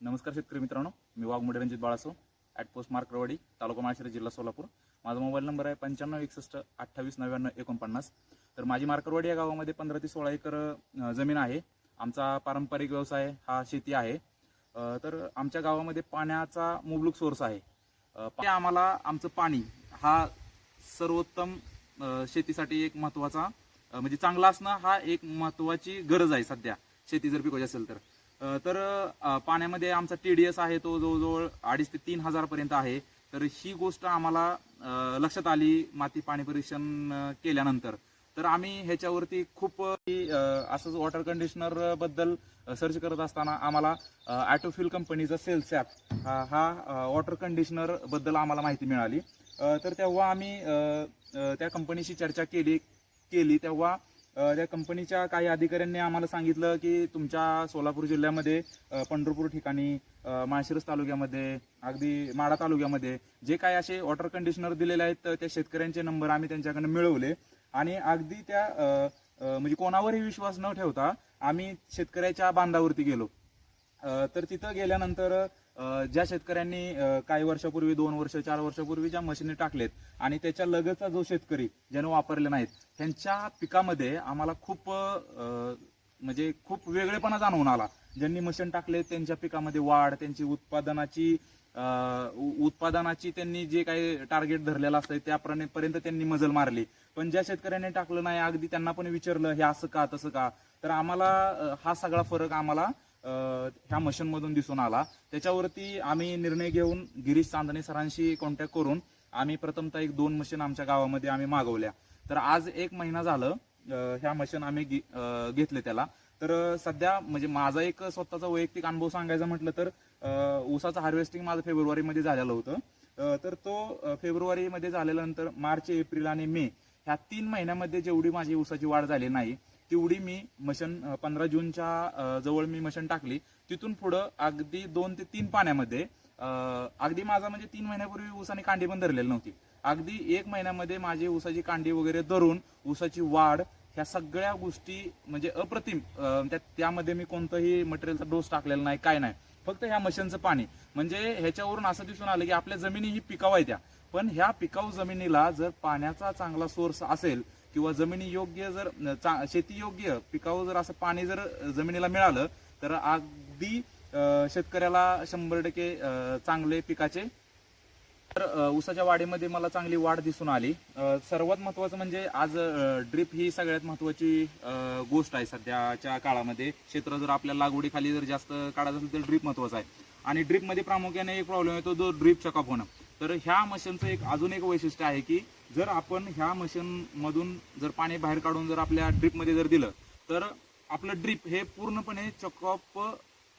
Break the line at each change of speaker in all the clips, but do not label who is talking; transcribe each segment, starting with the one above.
नमस्कार शेतकरी मित्रांनो मी वाघमोडे रणजित बाळासो ॲट पोस्ट मार्करवाडी तालुका माळशिरस जिल्हा सोलापूर. माझा मोबाईल नंबर आहे पंच्याण्णव एकसष्ट अठ्ठावीस नव्याण्णव एकोणपन्नास. तर माझी मार्करवाडी या गावामध्ये पंधरा ते सोळा एकर जमीन आहे. आमचा पारंपरिक व्यवसाय हा शेती आहे. तर आमच्या गावामध्ये पाण्याचा मुबलूक सोर्स आहे. आम्हाला आमचं पाणी हा सर्वोत्तम शेतीसाठी एक महत्त्वाचा म्हणजे चांगला असणं हा एक महत्त्वाची गरज आहे सध्या शेती जर पिकवायची असेल तर. तर पाण्यामध्ये आमचा टी डी एस आहे तो जवळजवळ अडीच ते तीन हजारपर्यंत आहे. तर ही गोष्ट आम्हाला लक्षात आली माती पाणी परीक्षण केल्यानंतर. तर आम्ही ह्याच्यावरती खूप असंच वॉटर कंडिशनरबद्दल सर्च करत असताना आम्हाला ॲटोफिल कंपनीचा सेल्स ॲप हा वॉटर कंडिशनरबद्दल आम्हाला माहिती मिळाली. तर तेव्हा आम्ही त्या कंपनीशी चर्चा केली केली तेव्हा त्या कंपनीच्या काही अधिकाऱ्यांनी आम्हाला सांगितलं की तुमच्या सोलापूर जिल्ह्यामध्ये पंढरपूर ठिकाणी माळशिरस तालुक्यामध्ये अगदी माडा तालुक्यामध्ये जे काही असे वॉटर कंडिशनर दिलेले आहेत तर त्या शेतकऱ्यांचे नंबर आम्ही त्यांच्याकडनं मिळवले. आणि अगदी त्या म्हणजे कोणावरही विश्वास न ठेवता आम्ही शेतकऱ्याच्या बांधावरती गेलो. तर तिथं गेल्यानंतर ज्या शेतकऱ्यांनी काही वर्षापूर्वी दोन वर्ष चार वर्षापूर्वी ज्या मशिनी टाकलेत आणि त्याच्या लगतचा जो शेतकरी ज्यानं वापरले नाहीत त्यांच्या पिकामध्ये आम्हाला खूप म्हणजे खूप वेगळेपणा जाणवून आला. ज्यांनी मशीन टाकले त्यांच्या पिकामध्ये वाढ त्यांची उत्पादनाची उ- उत्पादनाची त्यांनी जे काही टार्गेट धरलेलं असतं त्यापर्यंत पर्यंत त्यांनी मजल मारली. पण ज्या शेतकऱ्यांनी टाकलं नाही अगदी त्यांना पण विचारलं हे असं का तसं का? तर आम्हाला हा सगळा फरक आम्हाला ह्या मशीनमधून दिसून आला. त्याच्यावरती आम्ही निर्णय घेऊन गिरीश चांदणे सरांशी कॉन्टॅक्ट करून आम्ही प्रथमतः एक दोन मशीन आमच्या गावामध्ये आम्ही मागवल्या. तर आज एक महिना झालं ह्या मशीन आम्ही घेतले त्याला. तर सध्या म्हणजे माझा एक स्वतःचा वैयक्तिक अनुभव सांगायचा म्हटलं तर ऊसाचं हार्वेस्टिंग माझं फेब्रुवारीमध्ये झालेलं होतं. तर तो फेब्रुवारीमध्ये झाल्यानंतर मार्च एप्रिल आणि मे ह्या तीन महिन्यामध्ये जेवढी माझी ऊसाची वाढ झाली नाही तेवढी मी मशन पंधरा जूनच्या जवळ मी मशन टाकली. तिथून पुढं अगदी दोन ते तीन पाण्यामध्ये अगदी माझा म्हणजे तीन महिन्यापूर्वी ऊसाने कांडी पण धरलेली नव्हती. अगदी एक महिन्यामध्ये माझी ऊसाची कांडी वगैरे धरून ऊसाची वाढ ह्या सगळ्या गोष्टी म्हणजे अप्रतिम त्या त्यामध्ये मी कोणतंही मटेरियलचा डोस टाकलेला नाही काय नाही. फक्त ह्या मशीनचं पाणी. म्हणजे ह्याच्यावरून असं दिसून आलं की आपल्या जमिनी ही पिकावायत्या पण ह्या पिकाऊ जमिनीला जर पाण्याचा चांगला सोर्स असेल किंवा जमिनी योग्य जर चा- शेती योग्य पिकावर जर असं पाणी जर जमिनीला मिळालं तर अगदी शेतकऱ्याला शंभर टक्के चांगले पिकाचे. तर ऊसाच्या वाढीमध्ये मला चांगली वाढ दिसून आली. सर्वात महत्वाचं म्हणजे आज ड्रीप ही सगळ्यात महत्वाची गोष्ट आहे सध्याच्या काळामध्ये. क्षेत्र जर आपल्या लागवडीखाली जर जास्त काढायचं असेल तर ड्रीप महत्वाचं आहे. आणि ड्रीपमध्ये प्रामुख्याने एक प्रॉब्लेम येतो जो ड्रीप चकअप होणं. तर ह्या मशीनचं एक अजून एक वैशिष्ट्य आहे की जर आपण ह्या मशीनमधून जर पाणी बाहेर काढून जर आपल्या ड्रीपमध्ये जर दिलं तर आपलं ड्रीप हे पूर्णपणे चकअप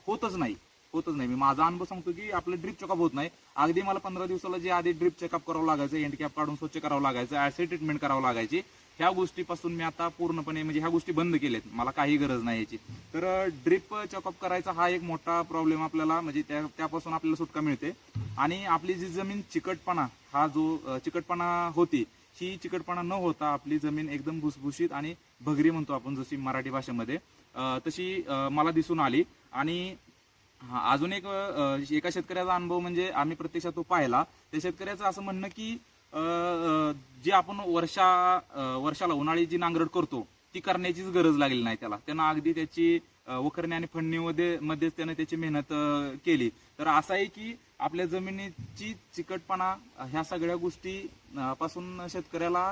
होतच नाही. होतच नाही. मी माझा अनुभव सांगतो की आपलं ड्रिप चेकअप होत नाही. अगदी मला पंधरा दिवसाला जे आधी ड्रिप चेकअप करावं लागायचं एंड कॅप काढून स्वच्छ करावं लागायचं ऍसिड ट्रीटमेंट करावं लागायची. ह्या गोष्टीपासून मी आता पूर्णपणे म्हणजे ह्या गोष्टी बंद केल्यात. मला काही गरज नाही याची. तर ड्रिप चेकअप करायचा हा एक मोठा प्रॉब्लेम आपल्याला म्हणजे त्या त्यापासून आपल्याला सुटका मिळते. आणि आपली जी जमीन चिकटपणा हा जो चिकटपणा होती ही चिकटपणा न होता आपली जमीन एकदम भुसभुशीत आणि भगरी म्हणतो आपण जशी मराठी भाषेमध्ये. तशी मला दिसून आली. आणि अजून एक एका शेतकऱ्याचा अनुभव म्हणजे आम्ही प्रत्यक्षात तो पाहिला. त्या शेतकऱ्याचं असं म्हणणं की जी आपण वर्षा वर्षाला उन्हाळी जी नांगरट करतो ती करण्याचीच गरज लागली नाही त्याला. त्यानं अगदी त्याची वखरणी आणि फडणीमध्ये मध्येच त्यानं त्याची मेहनत केली. तर असं आहे की आपल्या जमिनीची चिकटपणा ह्या सगळ्या गोष्टी पासून शेतकऱ्याला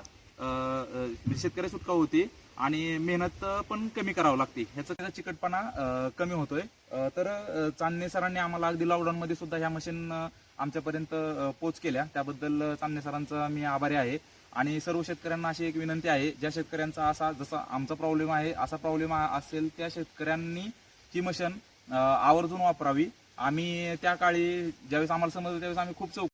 शेतकऱ्या सुटका होती आणि मेहनत पण कमी करावं लागते. ह्याचा त्याचा चिकटपणा कमी होतोय. तर चांदणे सरांनी आम्हाला अगदी लॉकडाऊनमध्ये सुद्धा ह्या मशीन आमच्यापर्यंत पोच केल्या. त्याबद्दल चांदणे सरांचा मी आभारी आहे. आणि सर्व शेतकऱ्यांना अशी एक विनंती आहे ज्या शेतकऱ्यांचा असा जसा आमचा प्रॉब्लेम आहे असा प्रॉब्लेम असेल त्या शेतकऱ्यांनी ही मशीन आवर्जून वापरावी. आम्ही त्या काळी ज्यावेळेस आम्हाला समजलं त्यावेळेस आम्ही खूप चौक